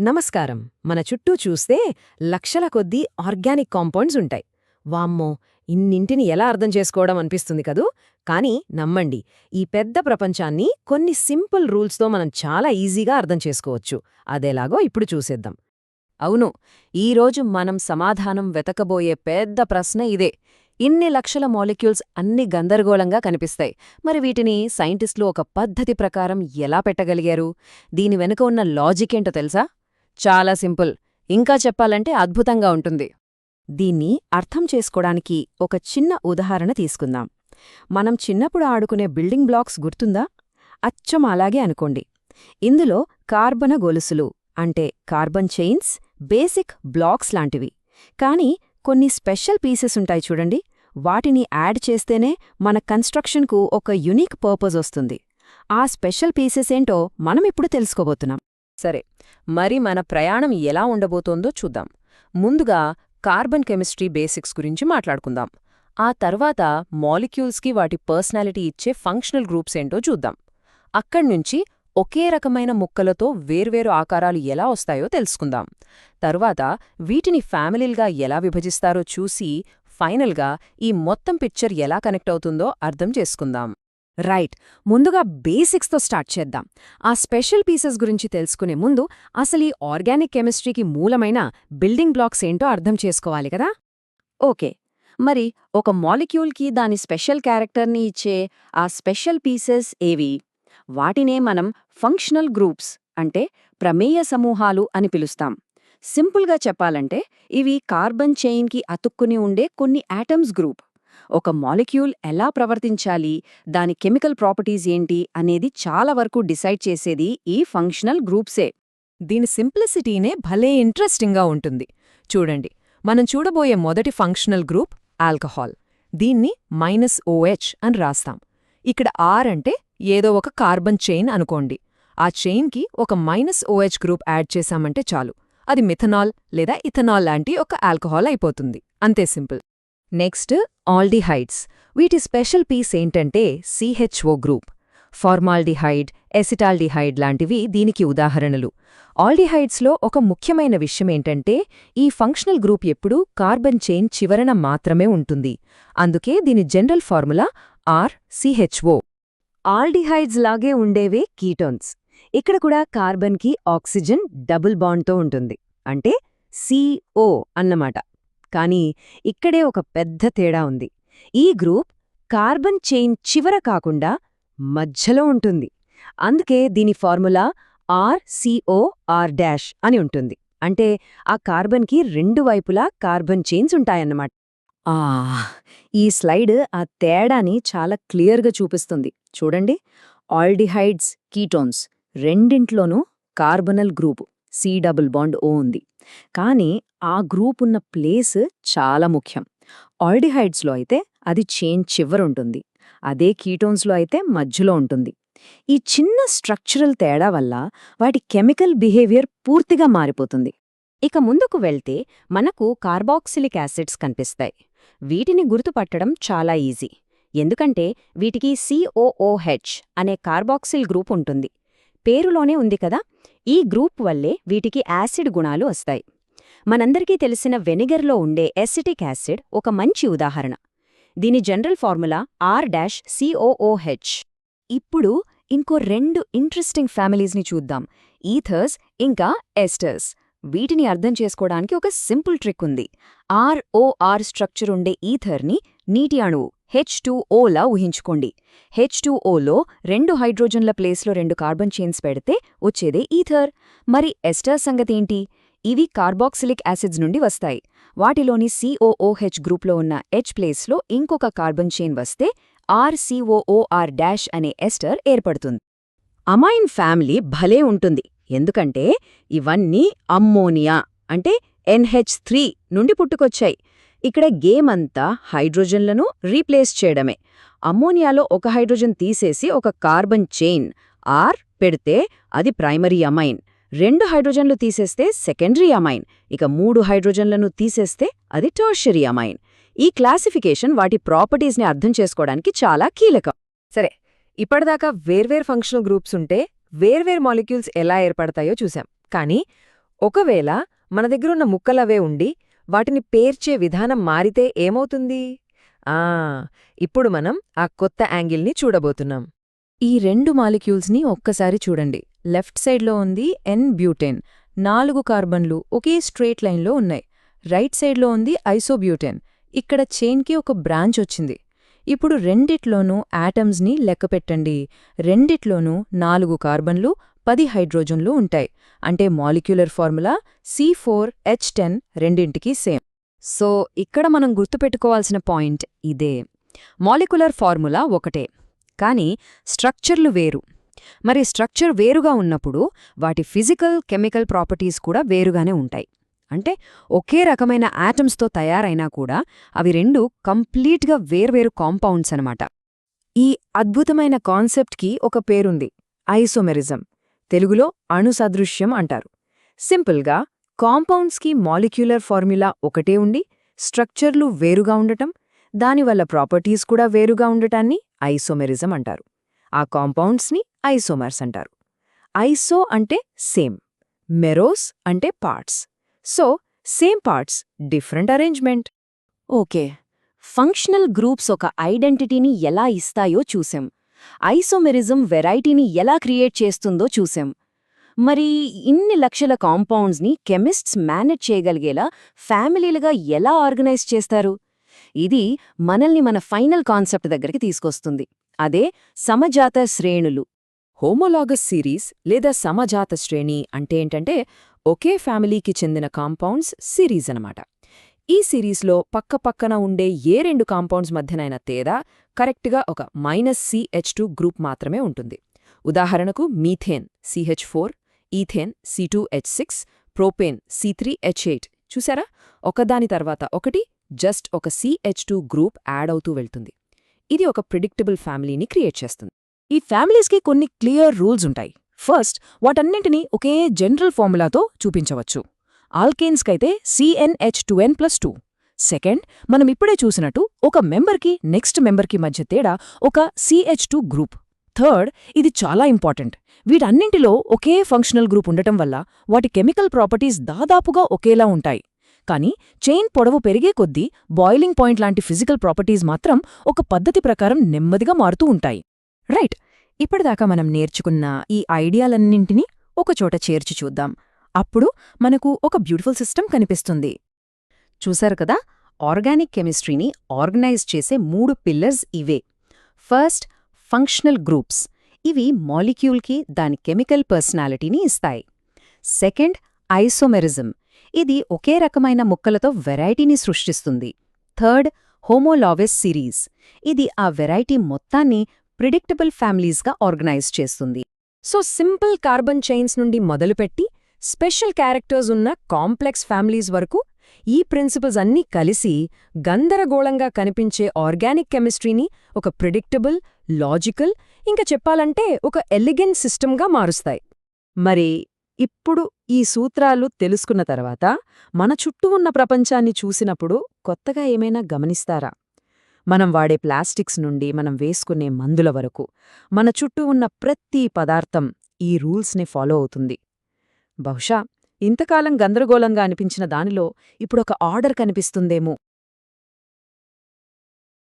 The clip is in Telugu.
నమస్కారం. మన చుట్టూ చూస్తే లక్షల కొద్దీ ఆర్గానిక్ కాంపౌండ్స్ ఉంటాయి. వామ్మో! ఇన్నింటిని ఎలా అర్థం చేసుకోవడం అనిపిస్తుంది కదూ? కానీ నమ్మండి ఈ పెద్ద ప్రపంచాన్ని కొన్ని సింపుల్ రూల్స్తో మనం చాలా ఈజీగా అర్థం చేసుకోవచ్చు. అదేలాగో ఇప్పుడు చూసేద్దాం. అవును ఈరోజు మనం సమాధానం వెతకబోయే పెద్ద ప్రశ్న ఇదే. ఇన్ని లక్షల మాలిక్యూల్స్ అన్ని గందరగోళంగా కనిపిస్తాయి. మరి వీటిని సైంటిస్టులు ఒక పద్ధతి ప్రకారం ఎలా పెట్టగలిగారు? దీని వెనుక ఉన్న లాజిక్ ఏంటో తెలుసా? చాలా సింపుల్. ఇంకా చెప్పాలంటే అద్భుతంగా ఉంటుంది. దీన్ని అర్థం చేసుకోడానికి ఒక చిన్న ఉదాహరణ తీసుకుందాం. మనం చిన్నప్పుడు ఆడుకునే బిల్డింగ్ బ్లాక్స్ గుర్తుందా? అచ్చం అలాగే అనుకోండి. ఇందులో కార్బన గొలుసులు అంటే కార్బన్ చైన్స్ బేసిక్ బ్లాక్స్ లాంటివి. కానీ కొన్ని స్పెషల్ పీసెస్ ఉంటాయి చూడండి. వాటిని యాడ్ చేస్తేనే మన కన్స్ట్రక్షన్కు ఒక యునిక్ పర్పస్ వస్తుంది. ఆ స్పెషల్ పీసెస్ ఏంటో మనమిప్పుడు తెలుసుకోబోతున్నాం. సరే మరి మన ప్రయాణం ఎలా ఉండబోతోందో చూద్దాం. ముందుగా కార్బన్ కెమిస్ట్రీ బేసిక్స్ గురించి మాట్లాడుకుందాం. ఆ తర్వాత మాలిక్యూల్స్కి వాటి పర్సనాలిటీ ఇచ్చే ఫంక్షనల్ గ్రూప్స్ ఏంటో చూద్దాం. అక్కడ్నుంచి ఒకే రకమైన ముక్కలతో వేర్వేరు ఆకారాలు ఎలా వస్తాయో తెలుసుకుందాం. తరువాత వీటిని ఫ్యామిలీల్గా ఎలా విభజిస్తారో చూసి ఫైనల్గా ఈ మొత్తం పిక్చర్ ఎలా కనెక్ట్ అవుతుందో అర్థం చేసుకుందాం. రైట్ ముందుగా బేసిక్స్తో స్టార్ట్ చేద్దాం. ఆ స్పెషల్ పీసెస్ గురించి తెలుసుకునే ముందు అసలు ఈ ఆర్గానిక్ కెమిస్ట్రీకి మూలమైన బిల్డింగ్ బ్లాక్స్ ఏంటో అర్థం చేసుకోవాలి కదా? ఓకే. మరి ఒక మాలిక్యూల్కి దాని స్పెషల్ క్యారెక్టర్ని ఇచ్చే ఆ స్పెషల్ పీసెస్ ఏవి? వాటినే మనం ఫంక్షనల్ గ్రూప్స్ అంటే ప్రమేయ సమూహాలు అని పిలుస్తాం. సింపుల్గా చెప్పాలంటే ఇవి కార్బన్ చైన్కి అతుక్కుని ఉండే కొన్ని యాటమ్స్ గ్రూప్. ఒక మాలిక్యూల్ ఎలా ప్రవర్తించాలి దాని కెమికల్ ప్రాపర్టీస్ ఏంటి అనేది చాలా వరకు డిసైడ్ చేసేది ఈ ఫంక్షనల్ గ్రూప్సే. దీని సింప్లిసిటీనే భలే ఇంట్రెస్టింగ్గా ఉంటుంది. చూడండి మనం చూడబోయే మొదటి ఫంక్షనల్ గ్రూప్ ఆల్కహాల్. దీన్ని మైనస్ ఓహెచ్ అని రాస్తాం. ఇక్కడ ఆర్ అంటే ఏదో ఒక కార్బన్ చైన్ అనుకోండి. ఆ చైన్కి ఒక మైనస్ ఓహెచ్ గ్రూప్ యాడ్ చేశామంటే చాలు. అది మిథనాల్ లేదా ఇథనాల్ లాంటి ఒక ఆల్కహాల్ అయిపోతుంది. అంతే సింపుల్. Next aldehydes. వీటి స్పెషల్ పీస్ ఏంటంటే సిహెచ్ఓ గ్రూప్. ఫార్మాల్డిహైడ్ ఎసిటాల్డిహైడ్ లాంటివి దీనికి ఉదాహరణలు. ఆల్డిహైడ్స్లో ఒక ముఖ్యమైన విషయమేంటంటే ఈ ఫంక్షనల్ గ్రూప్ ఎప్పుడూ కార్బన్ చైన్ చివరన మాత్రమే ఉంటుంది. అందుకే దీని general formula R CHO aldehydes లాగే ఉండేవే కీటోన్స్. ఇక్కడ కూడా కార్బన్కి ఆక్సిజన్ డబుల్ బాండ్తో ఉంటుంది. అంటే సిఓ అన్నమాట. కానీ ఇక్కడే ఒక పెద్ద తేడా ఉంది. ఈ గ్రూప్ కార్బన్ చైన్ చివర కాకుండా మధ్యలో ఉంటుంది. అందుకే దీని ఫార్ములా ఆర్ ఆర్ డాష్ అని ఉంటుంది. అంటే ఆ కార్బన్కి రెండు వైపులా కార్బన్ చైన్స్ ఉంటాయన్నమాట. ఆ ఈ స్లైడ్ ఆ తేడాని చాలా క్లియర్గా చూపిస్తుంది. చూడండి. Aldehydes ketones రెండింట్లోనూ carbonyl group C double bond O ఉంది. కానీ ఆ గ్రూప్ ఉన్న ప్లేస్ చాలా ముఖ్యం. ఆల్డిహైడ్స్లో అయితే అది చేంజ్ చివరుంటుంది అదే కీటోన్స్లో అయితే మధ్యలో ఉంటుంది. ఈ చిన్న స్ట్రక్చరల్ తేడా వల్ల వాటి కెమికల్ బిహేవియర్ పూర్తిగా మారిపోతుంది. ఇక ముందుకు వెళ్తే మనకు కార్బాక్సిలిక్ యాసిడ్స్ కనిపిస్తాయి. వీటిని గుర్తుపట్టడం చాలా ఈజీ. ఎందుకంటే వీటికి సిఓఓహెచ్ అనే కార్బాక్సిల్ గ్రూప్ ఉంటుంది. పేరులోనే ఉంది కదా? ఈ గ్రూప్ వల్లే వీటికి యాసిడ్ గుణాలు వస్తాయి. మనందరికీ తెలిసిన వెనిగర్లో ఉండే ఎసిటిక్ యాసిడ్ ఒక మంచి ఉదాహరణ. దీని general formula R dash COOH ఇప్పుడు ఇంకో రెండు ఇంట్రెస్టింగ్ ఫ్యామిలీస్ని చూద్దాం. ఈథర్స్ ఇంకా ఎస్టర్స్. వీటిని అర్థం చేసుకోవడానికి ఒక సింపుల్ ట్రిక్ ఉంది. ఆర్ఓఆర్ స్ట్రక్చర్ ఉండే ఈథర్ని నీటి అణువు. హెచ్ టూఓలా ఊహించుకోండి. హెచ్ టూఓలో రెండు హైడ్రోజన్ల ప్లేస్లో రెండు కార్బన్ చైన్స్ పెడితే వచ్చేదే ఈథర్. మరి ఎస్టర్ సంగతేంటి? ఇవి కార్బాక్సిలిక్ యాసిడ్స్ నుండి వస్తాయి. వాటిలోని సిఓఓహెచ్ గ్రూప్లో ఉన్న హెచ్ ప్లేస్లో ఇంకొక కార్బన్ చైన్ వస్తే ఆర్సిఓఓఆర్ డాష్ అనే ఎస్టర్ ఏర్పడుతుంది. అమైన్ ఫ్యామిలీ భలే ఉంటుంది. ఎందుకంటే ఇవన్నీ అమ్మోనియా అంటే ఎన్హెచ్ త్రీ నుండి పుట్టుకొచ్చాయి. ఇక్కడ గేమ్ అంతా హైడ్రోజన్లను రీప్లేస్ చేయడమే. అమ్మోనియాలో ఒక హైడ్రోజన్ తీసేసి ఒక కార్బన్ చైన్ ఆర్ పెడితే అది ప్రైమరీ అమైన్. రెండు హైడ్రోజన్లు తీసేస్తే సెకండరీ అమైన్. ఇక మూడు హైడ్రోజన్లను తీసేస్తే అది టర్షరీ అమైన్. ఈ క్లాసిఫికేషన్ వాటి ప్రాపర్టీస్ని అర్థం చేసుకోవడానికి చాలా కీలకం. సరే ఇప్పటిదాకా వేర్వేర్ ఫంక్షనల్ గ్రూప్స్ ఉంటే వేర్వేర్ మాలిక్యూల్స్ ఎలా ఏర్పడతాయో చూశాం. కానీ ఒకవేళ మన దగ్గరున్న ముక్కలవే ఉండి వాటిని పేర్చే విధానం మారితే ఏమవుతుంది? ఆ ఇప్పుడు మనం ఆ కొత్త యాంగిల్ని చూడబోతున్నాం. ఈ రెండు మాలిక్యూల్స్ని ఒక్కసారి చూడండి. లెఫ్ట్ సైడ్లో ఉంది ఎన్ బ్యూటెన్. నాలుగు కార్బన్లు ఒకే స్ట్రేట్ లైన్లో ఉన్నాయి. రైట్ సైడ్లో ఉంది ఐసోబ్యూటెన్. ఇక్కడ చైన్కి ఒక బ్రాంచ్ వచ్చింది. ఇప్పుడు రెండిట్లోనూ యాటమ్స్ని లెక్కపెట్టండి. రెండిట్లోనూ నాలుగు కార్బన్లు పది హైడ్రోజన్లు ఉంటాయి. అంటే molecular formula C four H ten రెండింటికి సేమ్. సో ఇక్కడ మనం గుర్తుపెట్టుకోవాల్సిన పాయింట్ ఇదే. మాలిక్యులర్ ఫార్ములా ఒకటే. కానీ స్ట్రక్చర్లు వేరు. మరి స్ట్రక్చర్ వేరుగా ఉన్నప్పుడు వాటి ఫిజికల్ కెమికల్ ప్రాపర్టీస్ కూడా వేరుగానే ఉంటాయి. అంటే ఒకే రకమైన యాటమ్స్తో తయారైనా కూడా అవి రెండు కంప్లీట్గా వేర్వేరు కాంపౌండ్స్ అనమాట ఈ అద్భుతమైన కాన్సెప్ట్కి ఒక పేరుంది ఐసోమెరిజం. తెలుగులో అణుసదృశ్యం అంటారు. సింపుల్గా కాంపౌండ్స్కి మాలిక్యులర్ ఫార్ములా ఒకటే ఉండి స్ట్రక్చర్లు వేరుగా ఉండటం దానివల్ల ప్రాపర్టీస్ కూడా వేరుగా ఉండటాన్ని ఐసోమెరిజం అంటారు. ఆ కాంపౌండ్స్ని ఐసోమర్స్ అంటారు. ఐసో అంటే సేమ్ మెరోస్ అంటే parts. So same parts different arrangement. Okay functional groups ఒక ఐడెంటిటీని ఎలా ఇస్తాయో చూసాం. ఐసోమెరిజం వెరైటీని ఎలా క్రియేట్ చేస్తుందో చూసాం మరి ఇన్ని లక్షల కాంపౌండ్స్ని కెమిస్ట్స్ మేనేజ్ చేయగలిగేలా ఫ్యామిలీలుగా ఎలా ఆర్గనైజ్ చేస్తారు? ఇది మనల్ని మన ఫైనల్ కాన్సెప్ట్ దగ్గరికి తీసుకొస్తుంది. అదే సమజాత శ్రేణులు. హోమోలాగస్ సిరీస్ లేదా సమజాత శ్రేణి అంటే ఏంటంటే ఒకే ఫ్యామిలీకి చెందిన కాంపౌండ్స్ సిరీస్ అనమాట ఈ సిరీస్లో పక్కపక్కన ఉండే ఏ రెండు కాంపౌండ్స్ మధ్యనైన తేడా కరెక్ట్గా ఒక మైనస్ సిహెచ్ టూ గ్రూప్ మాత్రమే ఉంటుంది. ఉదాహరణకు methane CH four ethane C two H six propane C three H eight. చూసారా? ఒకదాని తర్వాత ఒకటి జస్ట్ ఒక సిహెచ్ టూ గ్రూప్ యాడ్ అవుతూ వెళ్తుంది. ఇది ఒక ప్రిడిక్టబుల్ ఫ్యామిలీని క్రియేట్ చేస్తుంది. ఈ ఫ్యామిలీస్కి కొన్ని క్లియర్ రూల్స్ ఉంటాయి. ఫస్ట్ వాటన్నింటినీ ఒకే జనరల్ ఫార్ములాతో చూపించవచ్చు. ఆల్కేన్స్కైతే C n H two n plus two. Second మనం ఇప్పుడే చూసినట్టు ఒక మెంబర్కి నెక్స్ట్ మెంబర్కి మధ్య తేడా ఒక సిహెచ్ టూ గ్రూప్. థర్డ్ ఇది చాలా ఇంపార్టెంట్. వీటన్నింటిలో ఒకే ఫంక్షనల్ గ్రూప్ ఉండటం వల్ల వాటి కెమికల్ ప్రాపర్టీస్ దాదాపుగా ఒకేలా ఉంటాయి. కానీ చైన్ పొడవు పెరిగే కొద్దీ బాయిలింగ్ పాయింట్ లాంటి ఫిజికల్ ప్రాపర్టీస్ మాత్రం ఒక పద్ధతి ప్రకారం నెమ్మదిగా మారుతూ ఉంటాయి. రైట్ ఇప్పటిదాకా మనం నేర్చుకున్న ఈ ఐడియాలన్నింటినీ ఒకచోట చేర్చి చూద్దాం. అప్పుడు మనకు ఒక బ్యూటిఫుల్ సిస్టమ్ కనిపిస్తుంది. చూశారు కదా? ఆర్గానిక్ కెమిస్ట్రీని ఆర్గనైజ్ చేసే మూడు పిల్లర్స్ ఇవే. First functional groups. ఇవి మాలిక్యూల్కి దాని కెమికల్ పర్సనాలిటీని ఇస్తాయి. Second isomerism. ఇది ఒకే రకమైన ముక్కలతో వెరైటీని సృష్టిస్తుంది. Third homologous series. ఇది ఆ వెరైటీ మొత్తాన్ని ప్రిడిక్టబుల్ ఫ్యామిలీస్గా ఆర్గనైజ్ చేస్తుంది. సో సింపుల్ కార్బన్ చైన్స్ నుండి మొదలుపెట్టి స్పెషల్ క్యారెక్టర్స్ ఉన్న కాంప్లెక్స్ ఫ్యామిలీస్ వరకు ఈ ప్రిన్సిపల్స్ అన్నీ కలిసి గందరగోళంగా కనిపించే ఆర్గానిక్ కెమిస్ట్రీని ఒక ప్రిడిక్టబుల్ లాజికల్ ఇంకా చెప్పాలంటే ఒక ఎలిగెంట్ సిస్టమ్గా మారుస్తాయి. మరి ఇప్పుడు ఈ సూత్రాలు తెలుసుకున్న తర్వాత మన చుట్టూ ఉన్న ప్రపంచాన్ని చూసినప్పుడు కొత్తగా ఏమైనా గమనిస్తారా? మనం వాడే ప్లాస్టిక్స్ నుండి మనం వేసుకునే మందుల వరకు మన చుట్టూ ఉన్న ప్రతి పదార్థం ఈ రూల్స్ని ఫాలో అవుతుంది. బహుశా ఇంతకాలం గందరగోళంగా అనిపించిన దానిలో ఇప్పుడొక ఆర్డర్ కనిపిస్తుందేమో.